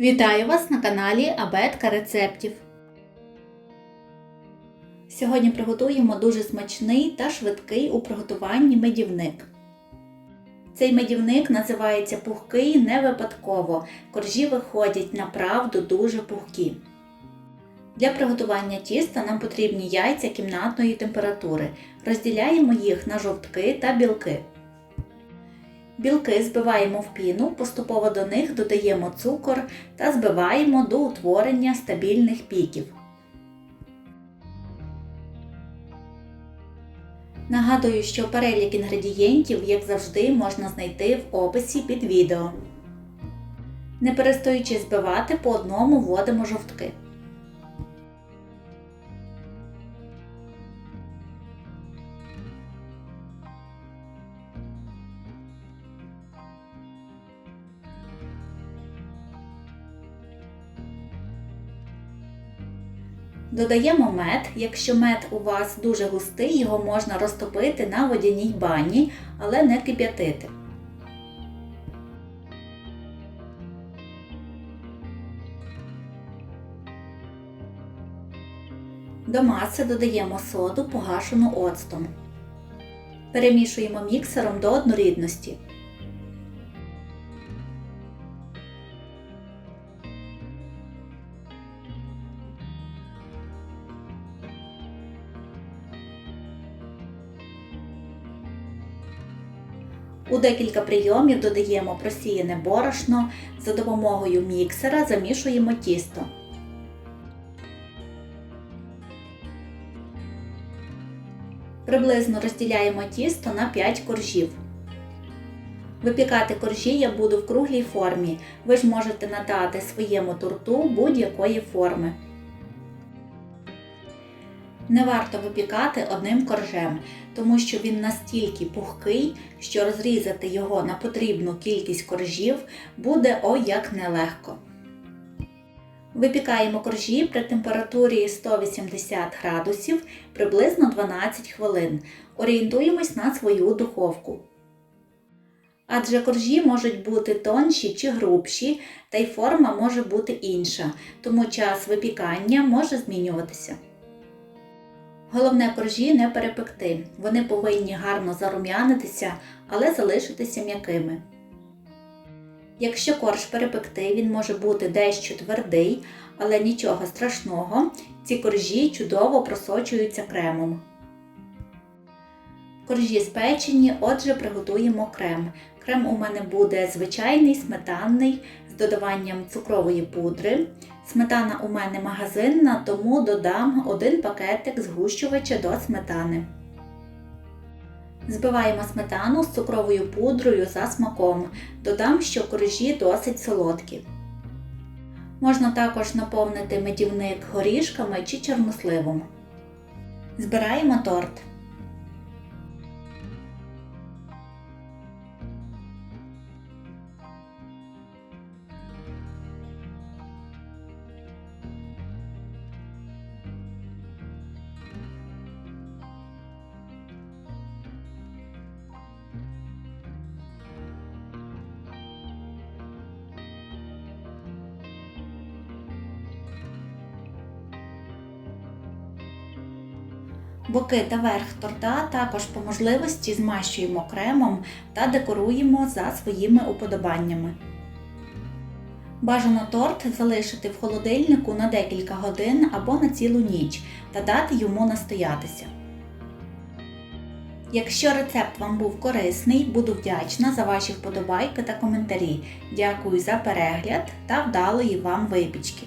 Вітаю вас на каналі Абетка рецептів. Сьогодні приготуємо дуже смачний та швидкий у приготуванні медівник. Цей медівник називається пухкий не випадково. Коржі виходять направду дуже пухкі. Для приготування тіста нам потрібні яйця кімнатної температури. Розділяємо їх на жовтки та білки. Білки збиваємо в піну, поступово до них додаємо цукор та збиваємо до утворення стабільних піків. Нагадую, що перелік інгредієнтів, як завжди, можна знайти в описі під відео. Не перестаючи збивати, по одному вводимо жовтки. Додаємо мед. Якщо мед у вас дуже густий, його можна розтопити на водяній бані, але не кип'ятити. До маси додаємо соду, погашену оцтом. Перемішуємо міксером до однорідності. У декілька прийомів додаємо просіяне борошно, за допомогою міксера замішуємо тісто. Приблизно розділяємо тісто на 5 коржів. Випікати коржі я буду в круглій формі. Ви ж можете надати своєму торту будь-якої форми. Не варто випікати одним коржем, тому що він настільки пухкий, що розрізати його на потрібну кількість коржів буде о як нелегко. Випікаємо коржі при температурі 180 градусів приблизно 12 хвилин. Орієнтуємось на свою духовку. Адже коржі можуть бути тонші чи грубші, та й форма може бути інша, тому час випікання може змінюватися. Головне коржі не перепекти. Вони повинні гарно зарум'янитися, але залишитися м'якими. Якщо корж перепекти, він може бути дещо твердий, але нічого страшного, ці коржі чудово просочуються кремом. Коржі спечені, отже, приготуємо крем. Крем у мене буде звичайний сметанний додаванням цукрової пудри. Сметана у мене магазинна, тому додам один пакетик згущувача до сметани. Збиваємо сметану з цукровою пудрою за смаком. Додам, що коржі досить солодкі. Можна також наповнити медівник горішками чи чорносливом. Збираємо торт. Боки та верх торта також по можливості змащуємо кремом та декоруємо за своїми уподобаннями. Бажано торт залишити в холодильнику на декілька годин або на цілу ніч та дати йому настоятися. Якщо рецепт вам був корисний, буду вдячна за ваші вподобайки та коментарі. Дякую за перегляд та вдалої вам випічки!